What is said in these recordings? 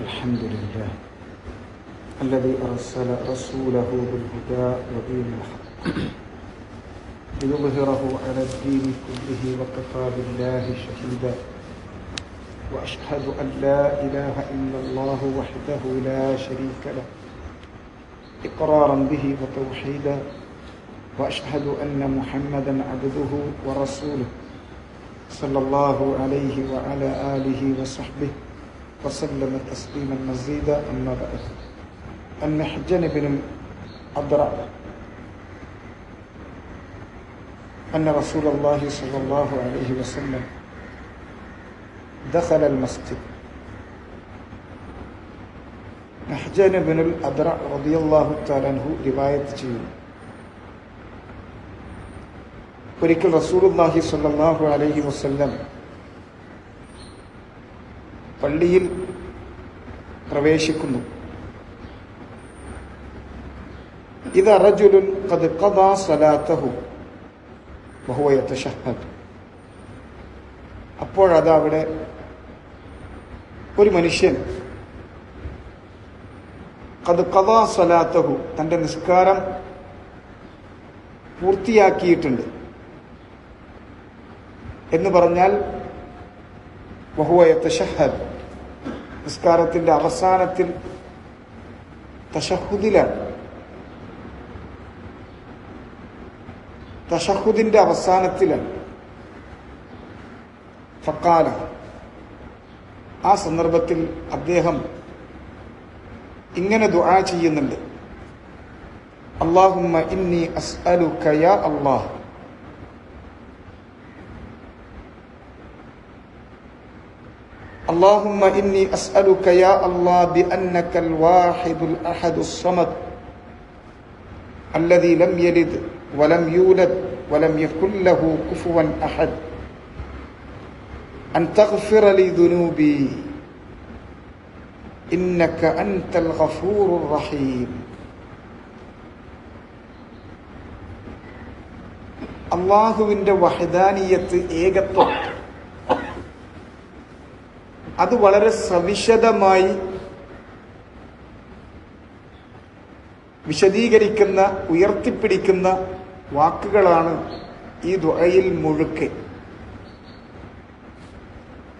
الحمد لله الذي أرسل رسوله بالهدى ودين الحق ليظهره على الدين كله وكفى بالله شهيدا وأشهد أن لا إله إلا الله وحده لا شريك له إقرارا به وتوحيدا وأشهد أن محمدا عبده ورسوله صلى الله عليه وعلى آله وصحبه وسلم تسليما مزيدا أما بعد أن محجن بن الأضرع أن رسول الله صلى الله عليه وسلم دخل المسجد നഹ്ജൻ ബിനുൽ അദ്ര റളിയല്ലാഹു തആലഹു റിവായത്ത് ചെയ്യുന്നു ഒരിക്കൽ റസൂലുള്ളാഹി സ്വല്ലല്ലാഹു അലൈഹി വസല്ലം പള്ളിയിൽ പ്രവേശിക്കുന്നു. ഇത് അറജുലുൻ ഖദ് കഥാ സലാത്തഹു വഹുവ യതശഹദ് അപ്പോഴത് അവിടെ ഒരു മനുഷ്യൻ ഖദ് കഥാ സലാത്തഹു തന്റെ നിസ്കാരം പൂർത്തിയാക്കിയിട്ടുണ്ട്. എന്ന് പറഞ്ഞാൽ ബഹുവയത്ത് തഷഹദ് നിസ്കാരത്തിന്റെ അവസാനത്തിൽ തഷഹുദിലാണ്. തഷഹുദിന്റെ അവസാനത്തിലാണ്. ഫക്കാല. ആ സന്ദർഭത്തിൽ അദ്ദേഹം ഇങ്ങനെ ദുആ ചെയ്യുന്നുണ്ട്. അള്ളാഹുമ്മ ഇന്നി അസ്അലുക യാ അല്ലാഹ്. اللهم إني أسألك يا الله بأنك الواحد الأحد الصمد الذي لم يلد ولم يولد ولم يكن له كفوا أحد أن تغفر لي ذنوبي إنك أنت الغفور الرحيم അള്ളാഹുവിൻ്റെ വഹദാനിയത്ത് ഏകത്വം അത് വളരെ സവിശദമായി വിശദീകരിക്കുന്ന ഉയർത്തിപ്പിടിക്കുന്ന വാക്കുകളാണ് ഈ ദ്വയിൽ മുഴുക്കെ.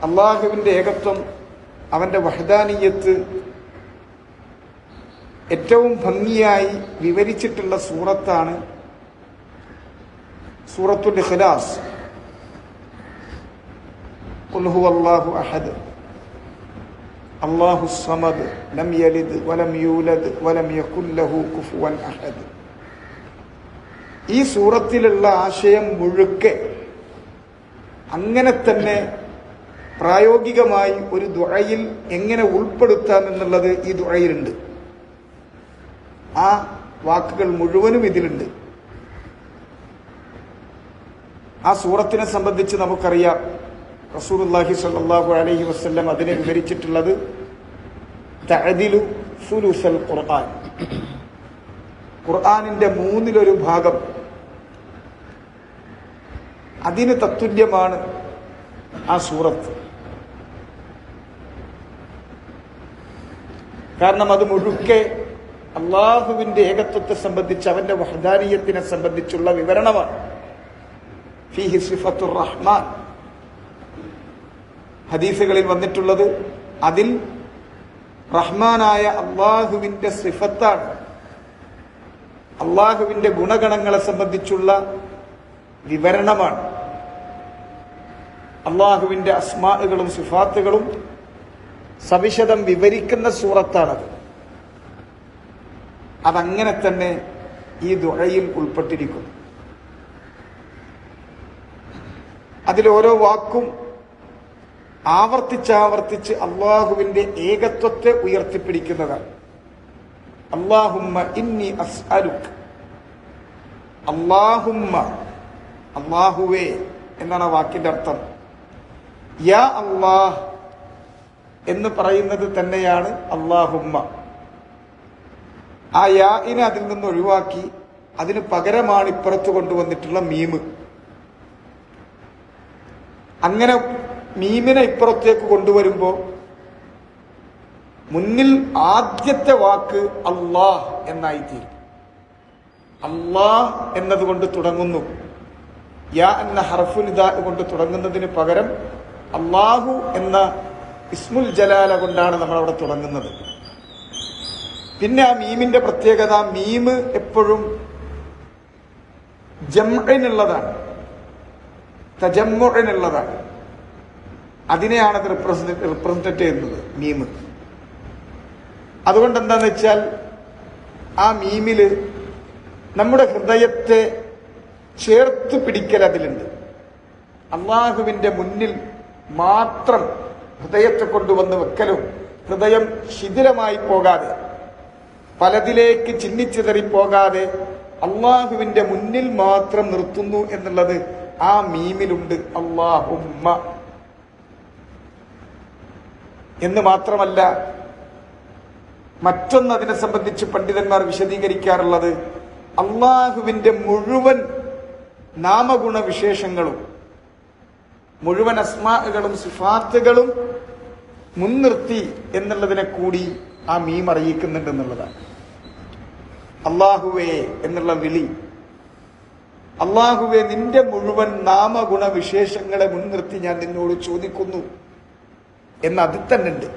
അള്ളാഹുവിന്റെ ഏകത്വം അവന്റെ വഹദാനീയത്ത് ഏറ്റവും ഭംഗിയായി വിവരിച്ചിട്ടുള്ള സൂറത്താണ് സൂറത്തുൽ ഹലാസ് അള്ളാഹു അഹദ്. അള്ളാഹു സമദ് ലം യലിദ് വലം യൂലദ് വലം യക്കുല്ലഹു കുഫുവൻ അഹദ്. ഈ സൂറത്തിലുള്ള ആശയം മുഴുക്കെ അങ്ങനെ തന്നെ പ്രായോഗികമായി ഒരു ദുഴയിൽ എങ്ങനെ ഉൾപ്പെടുത്താം എന്നുള്ളത് ഈ ദുഴയിലുണ്ട് ആ വാക്കുകൾ മുഴുവനും ഇതിലുണ്ട്. ആ സൂറത്തിനെ സംബന്ധിച്ച് നമുക്കറിയാം. റസൂലുള്ളാഹി സാഹു അലഹി വസല്ലം അതിനെ വിവരിച്ചിട്ടുള്ളത് തഅദിലു ഖുർആൻ. ഖുർആനിന്റെ മൂന്നിലൊരു ഭാഗം അതിന് തത്തുല്യമാണ് ആ സൂറത്ത്. കാരണം അത് മുഴുക്കെ അള്ളാഹുവിന്റെ ഏകത്വത്തെ സംബന്ധിച്ച് അവന്റെ വഹദാനീയത്തിനെ സംബന്ധിച്ചുള്ള വിവരണമാണ്. ഫിഹി സിഫത്തുർ റഹ്മാൻ. ഹദീസുകളിൽ വന്നിട്ടുള്ളത് അതിൽ റഹ്മാനായ അള്ളാഹുവിന്റെ സിഫത്താണ്. അള്ളാഹുവിന്റെ ഗുണഗണങ്ങളെ സംബന്ധിച്ചുള്ള വിവരണമാണ്. അള്ളാഹുവിന്റെ അസ്മാകളും സിഫാത്തുകളും സവിശദം വിവരിക്കുന്ന സൂറത്താണത്. അതങ്ങനെ തന്നെ ഈ ദുഴയിൽ ഉൾപ്പെട്ടിരിക്കുന്നു. അതിൽ ഓരോ വാക്കും ആവർത്തിച്ചാവർത്തിച്ച് അള്ളാഹുവിന്റെ ഏകത്വത്തെ ഉയർത്തിപ്പിടിക്കുന്നതാണ് അള്ളാഹുമ്മ ഇന്നി അസ്അലുക്. അള്ളാഹുമ്മ അള്ളാഹുവേ എന്നാണ് ആ വാക്കിന്റെ അർത്ഥം. യാ അള്ളാഹ് എന്ന് പറയുന്നത് തന്നെയാണ് അള്ളാഹുമ്മ. ആ യാഇനെ അതിൽ നിന്ന് ഒഴിവാക്കി അതിന് പകരമാണ് ഇപ്പുറത്ത് കൊണ്ടുവന്നിട്ടുള്ള മീമ്. അങ്ങനെ മീമിനെ ഇപ്പുറത്തേക്ക് കൊണ്ടുവരുമ്പോൾ മുന്നിൽ ആദ്യത്തെ വാക്ക് അള്ളാഹ് എന്നായി തീരും അള്ളാഹ് എന്നതുകൊണ്ട് തുടങ്ങുന്നു. യാ എന്ന ഹർഫുൽ കൊണ്ട് തുടങ്ങുന്നതിന് പകരം അള്ളാഹു എന്ന ഇസ്മുൽ ജലാല കൊണ്ടാണ് നമ്മൾ അവിടെ തുടങ്ങുന്നത്. പിന്നെ ആ മീമിന്റെ പ്രത്യേകത മീമ് എപ്പോഴും ജംഇനുള്ളതാണ്. തജമ്മുഇനുള്ളതാണ് അതിനെയാണ് അത് റിപ്രസെന്റ് റിപ്രസെന്റേറ്റ് ചെയ്യുന്നത് മീമ് അതുകൊണ്ട് എന്താന്ന് വെച്ചാൽ ആ മീമിൽ നമ്മുടെ ഹൃദയത്തെ ചേർത്ത് പിടിക്കൽ അതിലുണ്ട്. അള്ളാഹുവിന്റെ മുന്നിൽ മാത്രം ഹൃദയത്തെ കൊണ്ടുവന്ന് വെക്കലും ഹൃദയം ശിഥിലമായി പോകാതെ പലതിലേക്ക് ചിന്നിച്ചിതറി പോകാതെ അള്ളാഹുവിന്റെ മുന്നിൽ മാത്രം നിർത്തുന്നു എന്നുള്ളത് ആ മീമിലുണ്ട് അള്ളാഹുമ്മ. എന്ന് മാത്രമല്ല മറ്റൊന്ന് അതിനെ സംബന്ധിച്ച് പണ്ഡിതന്മാർ വിശദീകരിക്കാറുള്ളത് അള്ളാഹുവിന്റെ മുഴുവൻ നാമഗുണ വിശേഷങ്ങളും മുഴുവൻ അസ്മാകളും സിഫാത്തുകളും മുൻനിർത്തി എന്നുള്ളതിനെ കൂടി ആ മീം അറിയിക്കുന്നുണ്ട് എന്നുള്ളതാണ്. അള്ളാഹുവേ എന്നുള്ള വിളി അള്ളാഹുവെ നിന്റെ മുഴുവൻ നാമഗുണ വിശേഷങ്ങളെ മുൻനിർത്തി ഞാൻ നിന്നോട് ചോദിക്കുന്നു. എന്ന് അതിൽ തന്നെ ഉണ്ട്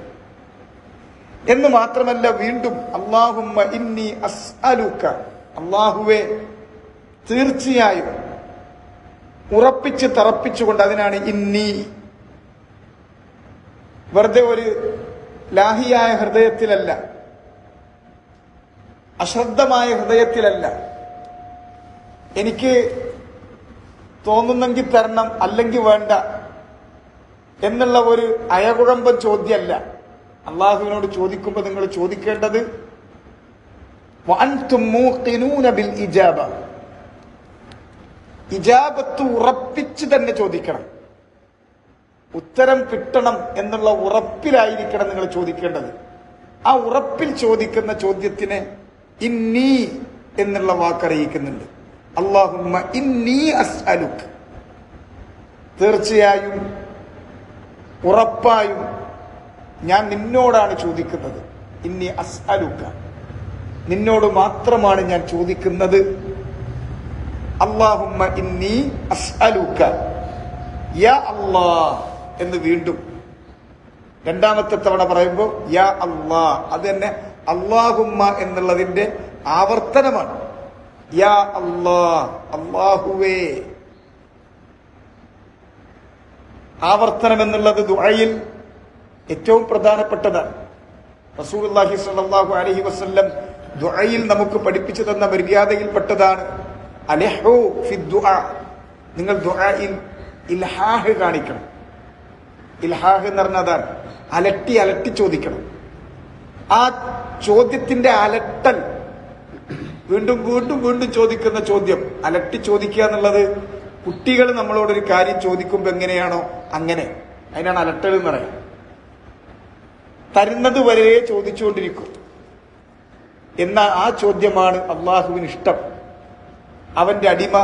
എന്ന് മാത്രമല്ല വീണ്ടും അള്ളാഹുമ്മ ഇന്നി അസ്അലുക്ക അള്ളാഹുവെ തീർച്ചയായും ഉറപ്പിച്ച് തറപ്പിച്ചുകൊണ്ട് അതിനാണ് ഇന്നി. വെറുതെ ഒരു ലാഹിയായ ഹൃദയത്തിലല്ല അശ്രദ്ധമായ ഹൃദയത്തിലല്ല. എനിക്ക് തോന്നുന്നെങ്കിൽ തരണം അല്ലെങ്കിൽ വേണ്ട. എന്നുള്ള ഒരു അയകുഴമ്പൻ ചോദ്യമല്ല. അള്ളാഹുവിനോട് ചോദിക്കുമ്പോൾ നിങ്ങൾ ചോദിക്കേണ്ടത് ഇജാബ. ഉറപ്പിച്ച് തന്നെ ചോദിക്കണം. ഉത്തരം കിട്ടണം എന്നുള്ള ഉറപ്പിലായിരിക്കണം നിങ്ങൾ ചോദിക്കേണ്ടത്. ആ ഉറപ്പിൽ ചോദിക്കുന്ന ചോദ്യത്തിന് ഇന്നീ എന്നുള്ള വാക്കറിയിക്കുന്നുണ്ട്. അള്ളാഹുമ്മ ഇന്നീ അസ്അലുക്ക് തീർച്ചയായും ഉറപ്പായും ഞാൻ നിന്നോടാണ് ചോദിക്കുന്നത്. ഇന്നി അസ്അലുക്ക നിന്നോട് മാത്രമാണ് ഞാൻ ചോദിക്കുന്നത്. അള്ളാഹുമ്മ ഇന്നി അസ്അലുക്ക യാ അല്ലാ എന്ന് വീണ്ടും രണ്ടാമത്തെ തവണ പറയുമ്പോൾ യാ അല്ലാ അത് തന്നെ അള്ളാഹുമ്മ എന്നുള്ളതിന്റെ ആവർത്തനമാണ്. യാ അല്ലാ അള്ളാഹുവേ ആവർത്തനം എന്നുള്ളത് ദുആയിൽ ഏറ്റവും പ്രധാനപ്പെട്ടതാണ്. റസൂലുള്ളാഹി സ്വല്ലല്ലാഹു അലഹി വസല്ലം ദുആയിൽ നമുക്ക് പഠിപ്പിച്ചു തന്ന മര്യാദയിൽപ്പെട്ടതാണ്. അലഹു ഫി ദുആ. നിങ്ങൾ ദുആയിൽ ഇൽഹാഹ് കാണിക്കണം. ഇൽഹാഹ് എന്ന് പറഞ്ഞതാണ് അലട്ടി അലട്ടി ചോദിക്കണം. ആ ചോദ്യത്തിന്റെ അലട്ടൽ വീണ്ടും വീണ്ടും വീണ്ടും ചോദിക്കുന്ന ചോദ്യം. അലട്ടി ചോദിക്കുക എന്നുള്ളത് കുട്ടികൾ നമ്മളോടൊരു കാര്യം ചോദിക്കുമ്പോൾ എങ്ങനെയാണോ അങ്ങനെ. അതിനാണ് അലട്ടൽ എന്ന് പറയുന്നത്. തരുന്നത് വരെ ചോദിച്ചുകൊണ്ടിരിക്കും. എന്നാൽ ആ ചോദ്യമാണ് അള്ളാഹുവിന് ഇഷ്ടം. അവന്റെ അടിമ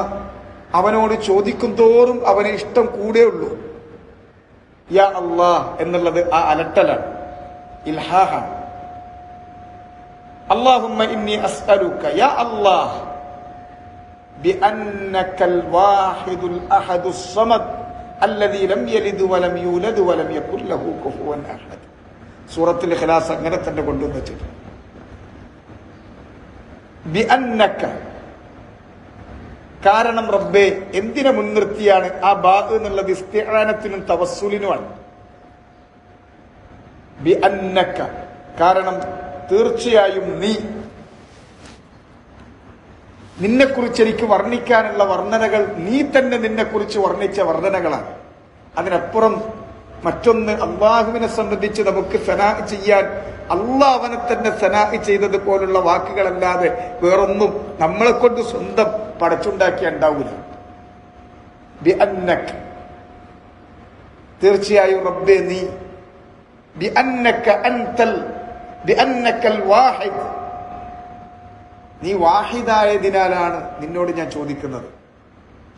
അവനോട് ചോദിക്കും തോറും അവന് ഇഷ്ടം ഉള്ളൂ. യാ അള്ളാഹ് എന്നുള്ളത് ആ അലട്ടലാണ്. ഇൽഹാഹാണ്. അള്ളാഹുമ്മ ഇന്നി അസ്അലുക്ക യാ അള്ളാഹ്. بأنك الواحد الأحد الصمد الذي لم يلد ولم يولد ولم يكن له كفوا أحد سورة الإخلاص അങ്ങനെ തന്നെ കൊണ്ടുവന്ന് വെച്ചിട്ടുണ്ട് ബിഅന്നക കാരണം റബ്ബേ എന്തിനെ മുൻനിർത്തിയാണ് ആ ബാ എന്നുള്ളത് ഇസ്തിആനത്തിനും തവസ്സുലിനുമാണ് ബിഅന്നക കാരണം തീർച്ചയായും നീ നിന്നെക്കുറിച്ച് എനിക്ക് വർണിക്കാനുള്ള വർണനകൾ നീ തന്നെ നിന്നെക്കുറിച്ച് വർണിച്ച വർണനകളാണ്. അതിനപ്പുറം മറ്റൊന്ന് അള്ളാഹുവിനെ സംബന്ധിച്ച് നമുക്ക് സനാ ചെയ്യാൻ അള്ളാഹ് അവനെ തന്നെ സനാ ചെയ്തത് പോലുള്ള വാക്കുകളല്ലാതെ വേറൊന്നും നമ്മളെ കൊണ്ട് സ്വന്തം പടച്ചുണ്ടാക്കിയ ഉണ്ടാവൂല തീർച്ചയായും റബ്ബെ നീ. ബി അന്നക്ക അൻതൽ. ബി അന്നക്കൽ വാഹിദ്. നീ വാഹിദായതിനാലാണ് നിന്നോട് ഞാൻ ചോദിക്കുന്നത്.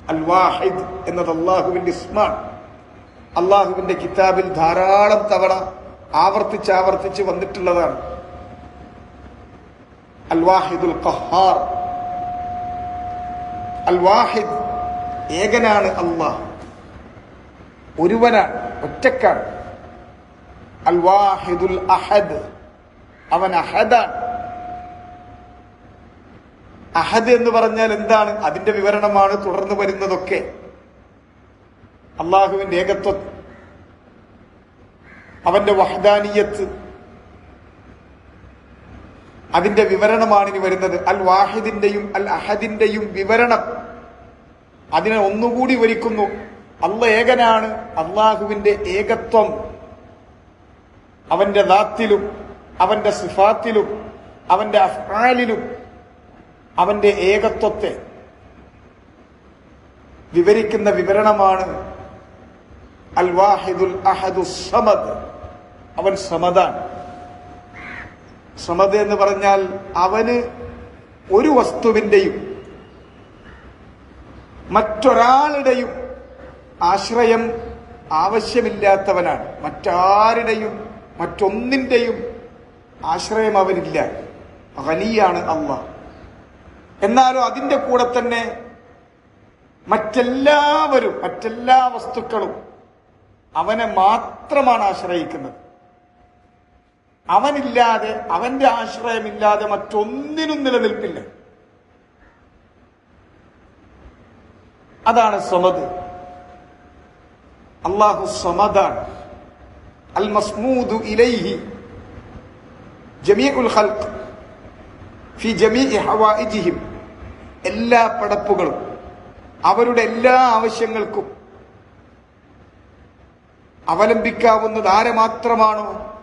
അൽ വാഹിദ് എന്നത് അള്ളാഹുവിന്റെ ഇസ്മാണ് അള്ളാഹുവിന്റെ കിതാബിൽ ധാരാളം തവണ ആവർത്തിച്ച് ആവർത്തിച്ച് വന്നിട്ടുള്ളതാണ്. അൽ വാഹിദുൽ ഖഹാർ. അൽ വാഹിദ് ഏകനാണ് അള്ളാഹ്. ഒരുവനാണ് ഒറ്റക്കാണ്. അൽ വാഹിദുൽ അഹദ്. അവൻ അഹദാണ്. അഹദ് എന്ന് പറഞ്ഞാൽ എന്താണ്? അതിന്റെ വിവരണമാണ് തുടർന്ന് വരുന്നതൊക്കെ. അള്ളാഹുവിന്റെ ഏകത്വം. അവന്റെ വഹദാനീയത്ത്. അതിന്റെ വിവരണമാണ് ഇനി വരുന്നത്. അൽ വാഹിദിന്റെയും അൽ അഹദിന്റെയും വിവരണം. അതിനെ ഒന്നുകൂടി വിവരിക്കുന്നു അല്ല ഏകനാണ് അള്ളാഹുവിന്റെ ഏകത്വം. അവന്റെ ദാത്തിലും അവന്റെ സിഫാത്തിലും അവന്റെ അഫ്ആലിലും അവന്റെ ഏകത്വത്തെ വിവരിക്കുന്ന വിവരണമാണ് അൽ വാഹിദുൽ അഹദു സമദ്. അവൻ സമദാണ്. സമദ് എന്ന് പറഞ്ഞാൽ അവന് ഒരു വസ്തുവിന്റെയും മറ്റൊരാളുടെയും ആശ്രയം ആവശ്യമില്ലാത്തവനാണ്. മറ്റാരുടെയും മറ്റൊന്നിന്റെയും ആശ്രയം അവനില്ല. ഹനിയാണ് അള്ളാഹ്. എന്നാലും അതിന്റെ കൂടെ തന്നെ മറ്റെല്ലാവരും മറ്റെല്ലാ വസ്തുക്കളും അവനെ മാത്രമാണ് ആശ്രയിക്കുന്നത്. അവനില്ലാതെ അവന്റെ ആശ്രയമില്ലാതെ മറ്റൊന്നിനും നിലനിൽപ്പില്ല. അതാണ് സമത് അള്ളാഹു സമദാണ് അൽ മസ്മൂദു ഇലൈഹി ജമീഉൽ ഖൽഖ് ഫി ജമീഇ ഹവായിജിഹിം എല്ലാ പടപ്പുകളും അവരുടെ എല്ലാ ആവശ്യങ്ങൾക്കും അവലംബിക്കാവുന്നത് ആരെ മാത്രമാണോ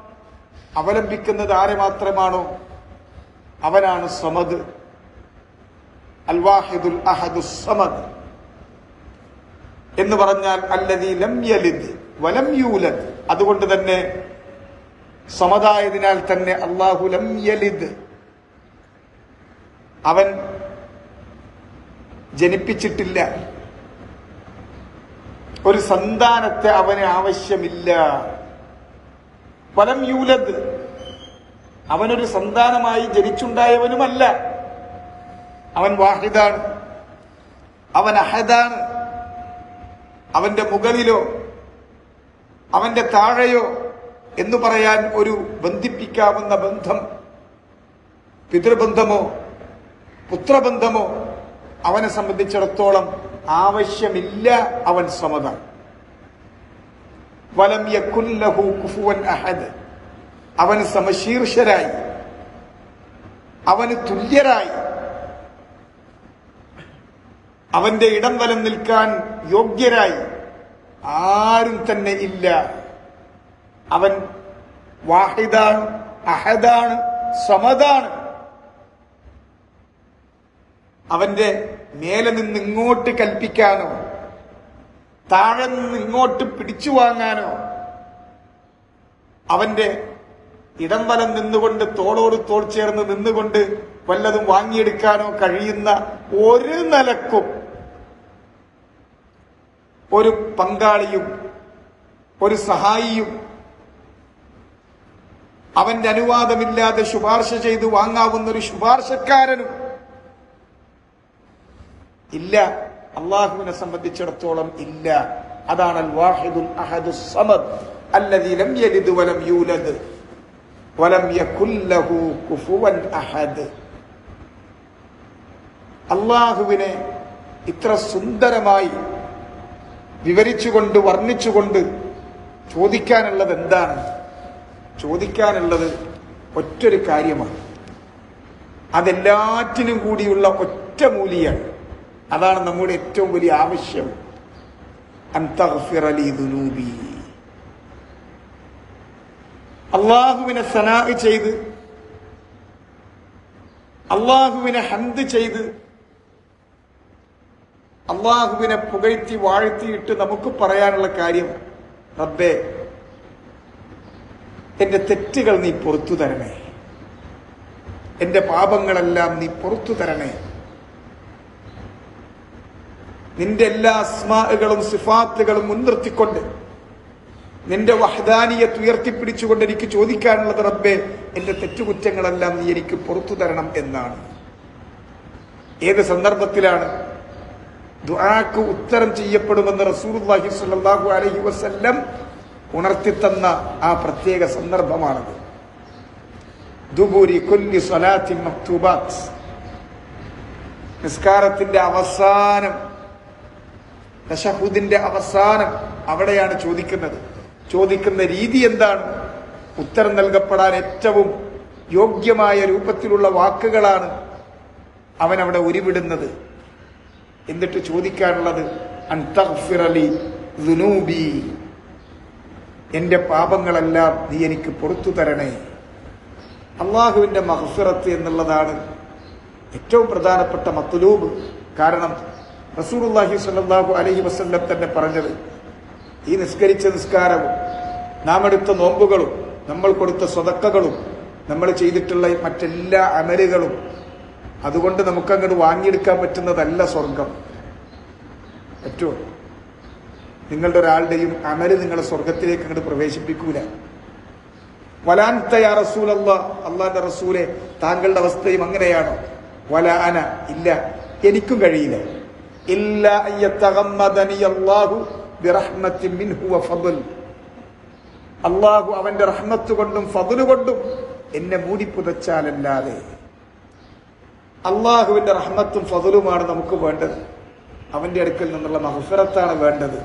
അവലംബിക്കുന്നത് ആരെ മാത്രമാണോ അവനാണ് സമദ്. അൽവാഹിദുൽ അഹദു സമദ്. എന്ന് പറഞ്ഞാൽ അല്ലതി ലം യലിദ് വലം യൂലദ്. അതുകൊണ്ട് തന്നെ സമതായതിനാൽ തന്നെ അള്ളാഹു ലം അവൻ ജനിപ്പിച്ചിട്ടില്ല. ഒരു സന്താനത്തെ അവന് ആവശ്യമില്ല. വലം യൂലദ്. അവനൊരു സന്താനമായി ജനിച്ചുണ്ടായവനുമല്ല. അവൻ വാഹിദാണ്. അവൻ അഹദാണ്. അവന്റെ മുകളിലോ അവന്റെ താഴെയോ എന്ന് പറയാൻ ഒരു ബന്ധിപ്പിക്കാവുന്ന ബന്ധം പിതൃബന്ധമോ പുത്രബന്ധമോ അവനെ സംബന്ധിച്ചിടത്തോളം ആവശ്യമില്ല അവൻ സമത. വലം യക്കുല്ലഹു കുഫുവൻ അഹദ്. അവന് സമശീർഷരായി. അവന് തുല്യരായി. അവന്റെ ഇടം വലം നിൽക്കാൻ യോഗ്യരായി. ആരും തന്നെ ഇല്ല. അവൻ വാഹിദാണ് അഹദാണ് സമതാണ് അവന്റെ മേലെ നിന്ന് ഇങ്ങോട്ട് കൽപ്പിക്കാനോ താഴെ നിന്ന് ഇങ്ങോട്ട് പിടിച്ചു വാങ്ങാനോ അവന്റെ ഇടം വലം നിന്നുകൊണ്ട് തോളോട് തോൾ ചേർന്ന് നിന്നുകൊണ്ട് വല്ലതും വാങ്ങിയെടുക്കാനോ കഴിയുന്ന ഒരു നിലക്കും ഒരു പങ്കാളിയും ഒരു സഹായിയും അവന്റെ അനുവാദമില്ലാതെ ശുപാർശ ചെയ്ത് വാങ്ങാവുന്ന ഒരു ശുപാർശക്കാരനും ഇല്ല. അള്ളാഹുവിനെ സംബന്ധിച്ചിടത്തോളം ഇല്ല. അതാണ് വാഹിദുൽ ലം യലിദ് വലം യൂലദ് വലം കുഫുവൻ അഹദ്. അള്ളാഹുവിനെ ഇത്ര സുന്ദരമായി വിവരിച്ചുകൊണ്ട് വർണിച്ചുകൊണ്ട് ചോദിക്കാനുള്ളത് എന്താണ്? ചോദിക്കാനുള്ളത് ഒറ്റൊരു കാര്യമാണ്. അതെല്ലാറ്റിനും കൂടിയുള്ള ഒറ്റ മൂലിയാണ് അതാണ് നമ്മുടെ ഏറ്റവും വലിയ ആവശ്യം. അന്തഗ്ഫിറ ലി ദുനൂബി. അള്ളാഹുവിനെ സനാ ചെയ്ത് അള്ളാഹുവിനെ ഹന്ത് ചെയ്ത് അള്ളാഹുവിനെ പുകഴ്ത്തി വാഴ്ത്തിയിട്ട് നമുക്ക് പറയാനുള്ള കാര്യം റബ്ബേ എന്റെ തെറ്റുകൾ നീ പുറത്തു തരണേ. എന്റെ പാപങ്ങളെല്ലാം നീ പുറത്തു തരണേ. നിന്റെ എല്ലാ അസ്മാകളും സിഫാത്തുകളും മുൻനിർത്തിക്കൊണ്ട് നിന്റെ വഹദാനിയത്ത് ഉയർത്തിപ്പിടിച്ചുകൊണ്ട് എനിക്ക് ചോദിക്കാനുള്ളത് റബ്ബെ എന്റെ തെറ്റുകുറ്റങ്ങളെല്ലാം നീ എനിക്ക് പുറത്തു തരണം എന്നാണ്. ഏത് സന്ദർഭത്തിലാണ് ദുആക്ക് ഉത്തരം ചെയ്യപ്പെടുമെന്ന് റസൂലുള്ളാഹി സ്വല്ലല്ലാഹു അലൈഹി വസല്ലം ഉണർത്തിത്തന്ന ആ പ്രത്യേക സന്ദർഭമാണത്. ദുബൂരി കൊല്ലി സ്വലാത്തി മക്തൂബാത്ത്. നിസ്കാരത്തിന്റെ അവസാനം തശഹുദിന്റെ അവസാനം അവിടെയാണ് ചോദിക്കുന്നത്. ചോദിക്കുന്ന രീതി എന്താണ്? ഉത്തരം നൽകപ്പെടാൻ ഏറ്റവും യോഗ്യമായ രൂപത്തിലുള്ള വാക്കുകളാണ് അവൻ അവിടെ ഉരുവിടുന്നത്. എന്നിട്ട് ചോദിക്കാനുള്ളത് അൻതഗ്ഫിറലി ദുനൂബി. എന്റെ പാപങ്ങളെല്ലാം നീ എനിക്ക് പുറത്തു തരണേ. അള്ളാഹുവിന്റെ മഹഫിറത്ത് എന്നുള്ളതാണ് ഏറ്റവും പ്രധാനപ്പെട്ട മത്തുലൂബ് കാരണം റസൂലുള്ളാഹി സ്വല്ലല്ലാഹു അലഹി വസല്ലം തന്നെ പറഞ്ഞത് ഈ നിസ്കരിച്ച നിസ്കാരവും നാം എടുത്ത നോമ്പുകളും നമ്മൾ കൊടുത്ത സ്വതക്കകളും നമ്മൾ ചെയ്തിട്ടുള്ള മറ്റെല്ലാ അമലുകളും അതുകൊണ്ട് നമുക്കങ്ങോട്ട് വാങ്ങിയെടുക്കാൻ പറ്റുന്നതല്ല സ്വർഗം. പറ്റുമോ? നിങ്ങളുടെ ഒരാളുടെയും അമൽ നിങ്ങളെ സ്വർഗത്തിലേക്ക് അങ്ങോട്ട് പ്രവേശിപ്പിക്കൂല. വലാൻ തയ്യാ റസൂൽ അള്ളാ അള്ളാന്റെ റസൂലെ താങ്കളുടെ അവസ്ഥയും അങ്ങനെയാണോ? വല അന ഇല്ല എനിക്കും കഴിയില്ല. അള്ളാഹു അവന്റെ റഹ്മത്ത് കൊണ്ടും ഫതുലു കൊണ്ടും എന്നെ മൂടിപ്പുതച്ചാലല്ലാതെ അള്ളാഹുവിന്റെ റഹ്മത്തും ഫതുലുമാണ് നമുക്ക് വേണ്ടത്. അവന്റെ അടുക്കൽ നിന്നുള്ള മഹഫിറത്താണ് വേണ്ടത്.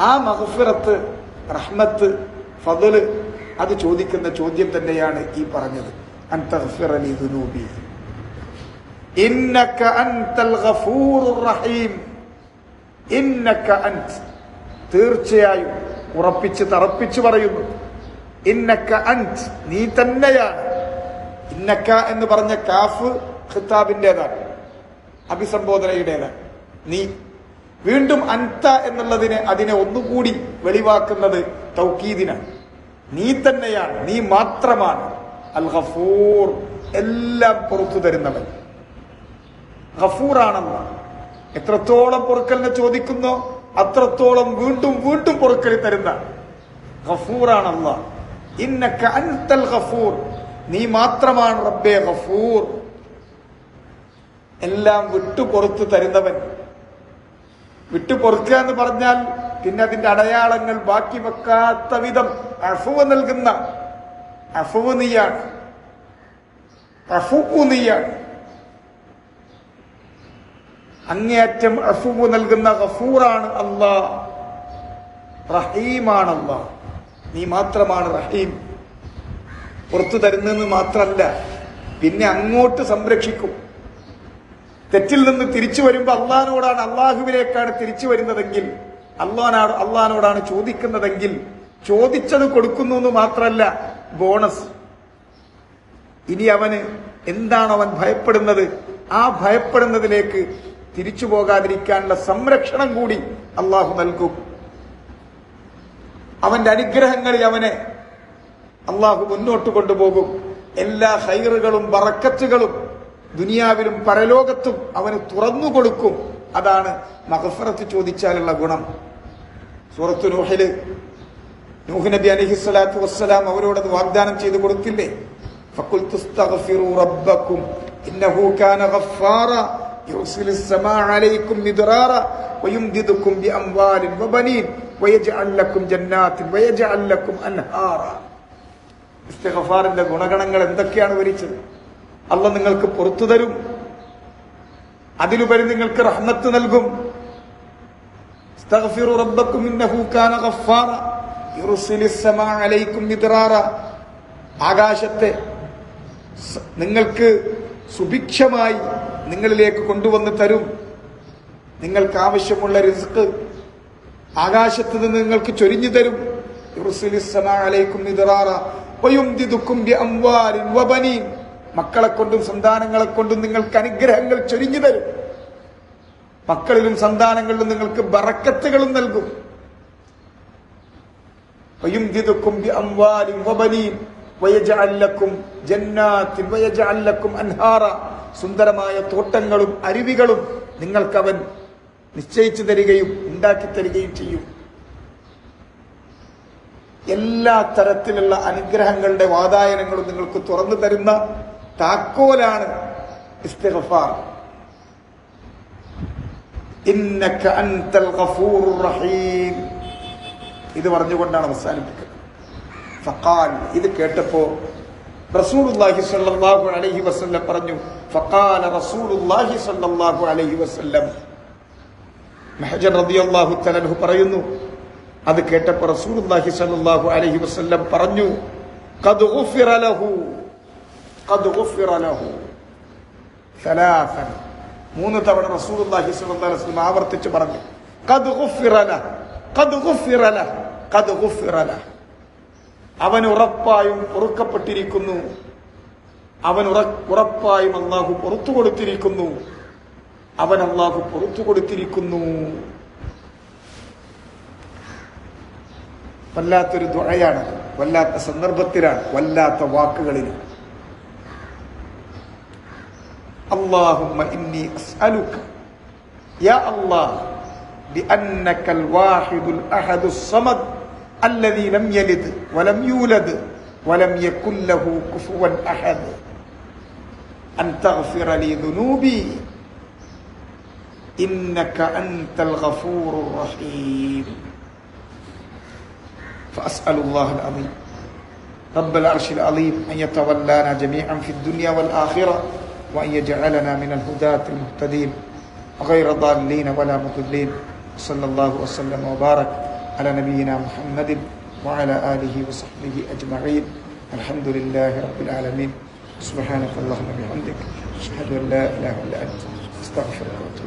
ആ മഹഫിറത്ത് റഹ്മത്ത് ഫതുൽ അത് ചോദിക്കുന്ന ചോദ്യം തന്നെയാണ് ഈ പറഞ്ഞത്. അൻ തഹഫിർ അലി ദുനൂബി. ഇന്നക അൻതൽ ഗഫൂറുർ റഹീം. ഇന്നക അൻത്. തീർച്ചയായും ഉറപ്പിച്ച് തറപ്പിച്ച് പറയുന്നു. ഇന്നക്ക അൻത്. നീ തന്നെയാണ്. ഇന്നക്ക എന്ന് പറഞ്ഞ കാഫ് ഖിതാബിന്റേതാണ് അഭിസംബോധനയുടേതാണ്. നീ. വീണ്ടും അൻത എന്നുള്ളതിനെ അതിനെ ഒന്നുകൂടി വെളിവാക്കുന്നത് തൗക്കീദിനാണ്. നീ തന്നെയാണ്. നീ മാത്രമാണ്. അൽ ഗഫൂർ. എല്ലാം പുറത്തു തരുന്നവൻ. ഗഫൂറാണെന്ന് എത്രത്തോളം പൊറുക്കലിനെ ചോദിക്കുന്നോ അത്രത്തോളം വീണ്ടും വീണ്ടും പൊറുക്കൽ തരുന്ന ഗഫൂറാണല്ല ഇന്നക്ക അൻതൽ ഗഫൂർ. നീ മാത്രമാണ് റബ്ബേ ഗഫൂർ. എല്ലാം വിട്ടു പൊറത്ത് തരുന്നവൻ. വിട്ടു പൊറുക്കുക എന്ന് പറഞ്ഞാൽ പിന്നെ അതിന്റെ അടയാളങ്ങൾ ബാക്കി വെക്കാത്ത വിധം അഫുവ് നൽകുന്ന അഫുവ് നീയാണ്. അഫുക്കു നീയാണ്. അങ്ങേയറ്റം അഫുവ് നൽകുന്ന ഗഫൂറാണ് അല്ലാ റഹീമാണ് അല്ലാ നീ മാത്രമാണ് റഹീം. പുറത്തു തരുന്നതെന്ന് മാത്രമല്ല പിന്നെ അങ്ങോട്ട് സംരക്ഷിക്കും. തെറ്റിൽ നിന്ന് തിരിച്ചു വരുമ്പോൾ അള്ളഹാനോടാണ് അള്ളാഹുവിലേക്കാണ് തിരിച്ചു വരുന്നതെങ്കിൽ അള്ളഹാനാണ് അള്ളഹാനോടാണ് ചോദിക്കുന്നതെങ്കിൽ ചോദിച്ചത് കൊടുക്കുന്നു എന്ന് മാത്രമല്ല ബോണസ്. ഇനി അവന് എന്താണ് അവൻ ഭയപ്പെടുന്നത്? ആ ഭയപ്പെടുന്നതിലേക്ക് തിരിച്ചു പോകാതിരിക്കാനുള്ള സംരക്ഷണം കൂടി അള്ളാഹു നൽകും. അവന്റെ അനുഗ്രഹങ്ങളിൽ അവനെ അള്ളാഹു മുന്നോട്ട് കൊണ്ടുപോകും. എല്ലാ ഹൈറുകളും ബറക്കത്തുകളും ദുനിയാവിലും പരലോകത്തും അവന് തുറന്നു കൊടുക്കും. അതാണ് മഹഫറത്ത് ചോദിച്ചാലുള്ള ഗുണം. സൂറത്തു നൂഹിൽ നൂഹ് നബി അലഹിസ്വലാത്തു വസ്സലാം അവരോട് വാഗ്ദാനം ചെയ്തു കൊടുത്തില്ലേ? ഫക്കുൽ റബ്ബക്കും ഇന്നഹു കാന ഗഫാറ يرسل السماء عليكم مدرارا ويمددكم بأموال وبنين ويجعل لكم جنات ويجعل لكم أنهارا ഇസ്തിഗഫാറിന്റെ ഗുണഗണങ്ങൾ എന്തൊക്കെയാണ് വിവരിച്ചത് അല്ല നിങ്ങൾക്ക് പുറത്തു തരും അതിലുപരി നിങ്ങൾക്ക് റഹ്മത്ത് നൽകും استغفروا ربكم إنه كان غفارا يرسل السماء عليكم مدرارا ആകാശത്തെ സ- നിങ്ങൾക്ക് സുഭിക്ഷമായി നിങ്ങളിലേക്ക് കൊണ്ടുവന്ന് തരും. നിങ്ങൾക്ക് ആവശ്യമുള്ള റിസ്ക് ആകാശത്ത് നിന്ന് നിങ്ങൾക്ക് ചൊരിഞ്ഞു തരും. മക്കളെ കൊണ്ടും സന്താനങ്ങളെ കൊണ്ടും നിങ്ങൾക്ക് അനുഗ്രഹങ്ങൾ ചൊരിഞ്ഞു തരും. മക്കളിലും സന്താനങ്ങളിലും നിങ്ങൾക്ക് ബറക്കത്തുകളും നൽകും. വയുംദിദുക്കും ബിഅംവാലിൻ വബനീൻ. ലക്കും ജന്നാത്തിൻ വയജഅൽ ലക്കും അൻഹാറ. സുന്ദരമായ തോട്ടങ്ങളും അരുവികളും നിങ്ങൾക്കവൻ നിശ്ചയിച്ചു തരികയും ഉണ്ടാക്കി തരികയും ചെയ്യും. എല്ലാ തരത്തിലുള്ള അനുഗ്രഹങ്ങളുടെ വാതായനങ്ങളും നിങ്ങൾക്ക് തുറന്നു തരുന്ന താക്കോലാണ് ഇത് പറഞ്ഞുകൊണ്ടാണ് അവസാനിപ്പിക്കുന്നത്. ഫഖാൽ ഇത് കേട്ടപ്പോ റസൂലുള്ളാഹി സ്വല്ലല്ലാഹു അലൈഹി വസല്ലം പറഞ്ഞു ഫഖാല റസൂലുള്ളാഹി സ്വല്ലല്ലാഹു അലൈഹി വസല്ലം. മെഹജൻ റളിയല്ലാഹു തആല പറയുന്നു അത് കേട്ടപ്പോൾ റസൂലുള്ളാഹി സ്വല്ലല്ലാഹു അലൈഹി വസല്ലം പറഞ്ഞു ഖദ് ഗുഫിറ ലഹു ഖദ് ഗുഫിറ ലഹു സലാസൻ. മൂന്ന് തവണ റസൂലുള്ളാഹി സ്വല്ലല്ലാഹു അലൈഹി വസല്ലം ആവർത്തിച്ച് പറഞ്ഞു ഖദ് ഗുഫിറ ലഹു ഖദ് ഗുഫിറ ലഹു ഖദ് ഗുഫിറ ലഹു. അവൻ ഉറപ്പായും പൊറുക്കപ്പെട്ടിരിക്കുന്നു അവൻ ഉറ- ഉറപ്പായും അള്ളാഹു പുറത്തു കൊടുത്തിരിക്കുന്നു അവൻ അള്ളാഹു പുറത്തു കൊടുത്തിരിക്കുന്നു വല്ലാത്തൊരു ദുഴയാണ് വല്ലാത്ത സന്ദർഭത്തിലാണ് വല്ലാത്ത വാക്കുകളിൽ اللهم إني أسألك يا الله بأنك الواحد الأحد الصمد الذي لم يلد ولم يولد ولم يكن له كفوا أحد. أن تغفر لي ذنوبي. إنك أنت الغفور الرحيم. فأسأل الله العظيم. رب العرش العظيم أن يتولانا جميعا في الدنيا والآخرة وأن يجعلنا من الهداة المهتدين. غير ضالين ولا مضلين. صلى الله وسلم وبارك على نبينا محمد وعلى آله وصحبه أجمعين. الحمد لله رب العالمين. سبحانك اللهم وبحمدك أشهد أن لا إله إلا أنت أستغفرك وأتوب